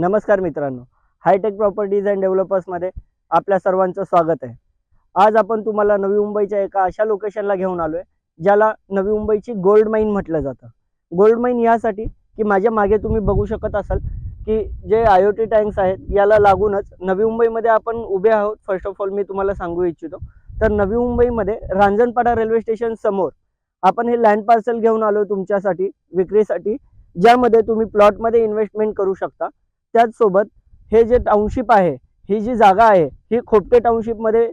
नमस्कार मित्रांनो. Hi tech properties and डेव्हलपर्समध्ये आपल्या सर्वांचं स्वागत आहे. आज आपण तुम्हाला नवी मुंबईच्या एका अशा लोकेशनला घेऊन आलो आहे ज्याला नवी मुंबईची गोल्ड माईन म्हटलं जातं. गोल्ड माईन यासाठी की माझ्या मागे तुम्ही बघू शकत असाल की जे आय ओ टी टँक्स आहेत याला लागूनच नवी मुंबईमध्ये आपण उभे आहोत. फर्स्ट ऑफ ऑल मी तुम्हाला सांगू इच्छितो. तर नवी मुंबईमध्ये रांजणपाडा रेल्वे स्टेशन समोर आपण हे लँड पार्सल घेऊन आलो तुमच्यासाठी विक्रीसाठी ज्यामध्ये तुम्ही प्लॉटमध्ये इन्व्हेस्टमेंट करू शकता. त्याचसोबत हे जे टाउनशिप आहे ही जी जागा आहे ही खोपटे टाउनशिपमध्ये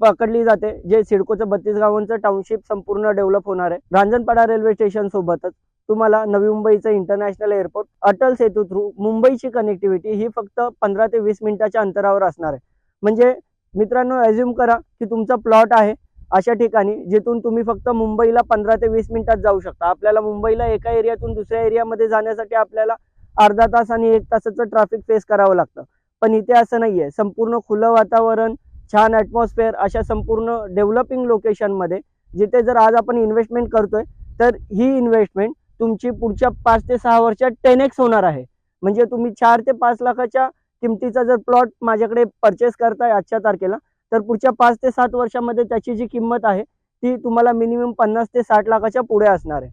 पकडली जाते जे सिडकोचं बत्तीस गावांचं टाउनशिप संपूर्ण डेव्हलप होणार आहे. रांजणपाडा रेल्वे स्टेशन सोबतच तुम्हाला नवी मुंबईचं international airport Atal Setu through मुंबईची कनेक्टिव्हिटी ही फक्त पंधरा ते वीस मिनिटाच्या अंतरावर असणार आहे. म्हणजे मित्रांनो ॲझ्युम करा की तुमचा प्लॉट आहे अशा ठिकाणी जिथून तुम्ही फक्त मुंबईला पंधरा ते वीस मिनिटात जाऊ शकता. आपल्याला मुंबईला एका एरियातून दुसऱ्या एरियामध्ये जाण्यासाठी आपल्याला अर्धा तास आणि एक तासाचं ट्रॅफिक फेस करावं लागतं. पण इथे असं नाही आहे संपूर्ण खुलं वातावरण छान ॲटमॉस्फिअर अशा संपूर्ण डेव्हलपिंग लोकेशनमध्ये जिथे जर आज आपण इन्व्हेस्टमेंट करतोय तर ही इन्व्हेस्टमेंट तुमची पुढच्या पाच ते सहा वर्षात टेन एक्स होणार आहे. म्हणजे तुम्ही चार ते पाच लाखाच्या किमतीचा जर प्लॉट माझ्याकडे परचेस करताय आजच्या तारखेला तर पुढच्या पाच ते सात वर्षामध्ये त्याची जी किंमत आहे ती तुम्हाला मिनिमम पन्नास ते साठ लाखाच्या पुढे असणार आहे.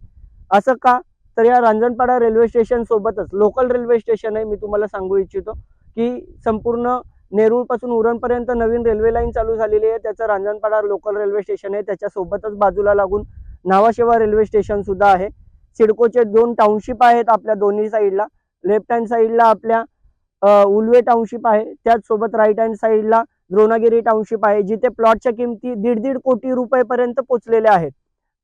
असं का? तर या रांजणपाडा रेल्वे स्टेशन सोबतच लोकल रेल्वे स्टेशन आहे मी तुम्हाला सांगू इच्छितो की संपूर्ण नेरूळपासून उरणपर्यंत नवीन रेल्वे लाईन चालू झालेली आहे. त्याचं रांजणपाडा लोकल रेल्वे स्टेशन आहे. त्याच्यासोबतच बाजूला लागून नावाशेवा रेल्वे स्टेशन सुद्धा आहे. सिडकोचे दोन टाउनशिप आहेत आपल्या दोन्ही साईडला लेफ्ट हँड साईडला आपल्या उलवे टाउनशिप आहे. त्याचसोबत राईट हँड साईडला द्रोणागिरी टाउनशिप आहे जिथे प्लॉटच्या किमती दीड दीड कोटी रुपयेपर्यंत पोचलेल्या आहेत.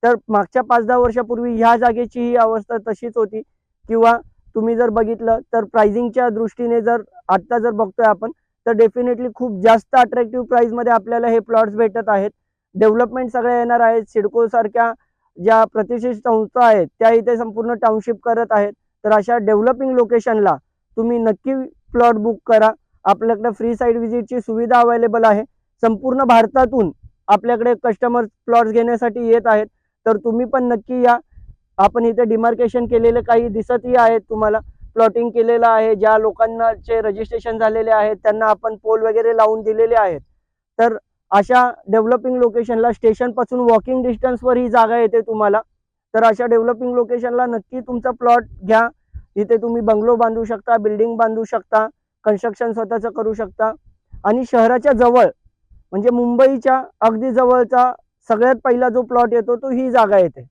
तर मागच्या पाच दहा वर्षापूर्वी ह्या जागेची ही अवस्था तशीच होती. किंवा तुम्ही जर बघितलं तर प्राइसिंगच्या दृष्टीने जर आत्ता जर बघतोय आपण तर डेफिनेटली खूप जास्त अट्रॅक्टिव्ह प्राइसमध्ये आपल्याला हे प्लॉट्स भेटत आहेत. डेव्हलपमेंट सगळ्या येणार आहेत. सिडकोसारख्या ज्या प्रतिष्ठित संस्था आहेत त्या इथे संपूर्ण टाउनशिप करत आहेत. तर अशा डेव्हलपिंग लोकेशनला तुम्ही नक्की प्लॉट बुक करा. आपल्याकडे फ्री साईड व्हिजिटची सुविधा अवेलेबल आहे. संपूर्ण भारतातून आपल्याकडे कस्टमर प्लॉट्स घेण्यासाठी येत आहेत. तर तुम्ही पण नक्की या. आपण इथे डिमार्केशन केलेले काही दिसतही आहेत तुम्हाला. प्लॉटिंग केलेलं आहे. ज्या लोकांनाचे रजिस्ट्रेशन झालेले आहेत त्यांना आपण पोल वगैरे लावून दिलेले आहेत. तर अशा डेव्हलपिंग लोकेशनला स्टेशनपासून वॉकिंग डिस्टन्सवर ही जागा येते तुम्हाला. तर अशा डेव्हलपिंग लोकेशनला नक्की तुमचा प्लॉट घ्या. इथे तुम्ही बंगलो बांधू शकता बिल्डिंग बांधू शकता कन्स्ट्रक्शन स्वतःचं करू शकता. आणि शहराच्या जवळ म्हणजे मुंबईच्या अगदी जवळचा सगळ्यात पहिला जो प्लॉट येतो तो ही जागा येते.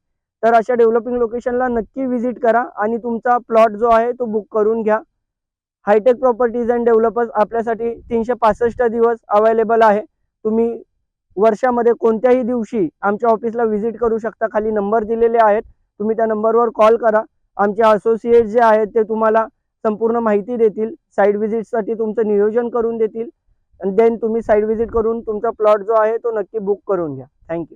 तर अशा डेव्हलपिंग लोकेशनला नक्की व्हिजिट करा आणि तुमचा प्लॉट जो आहे तो बुक करून घ्या. हायटेक प्रॉपर्टीज अँड डेव्हलपर्स आपल्यासाठी तीनशे पासष्ट दिवस अवेलेबल आहे. तुम्ही वर्षामध्ये कोणत्याही दिवशी आमच्या ऑफिसला व्हिजिट करू शकता. खाली नंबर दिलेले आहेत. तुम्ही त्या नंबरवर कॉल करा. आमचे असोसिएट जे आहेत ते तुम्हाला संपूर्ण माहिती देतील. साईड व्हिजिटसाठी तुमचं नियोजन करून देतील. आणि देन तुम्ही साईड व्हिजिट करून तुमचा प्लॉट जो आहे तो नक्की बुक करून घ्या. Thank you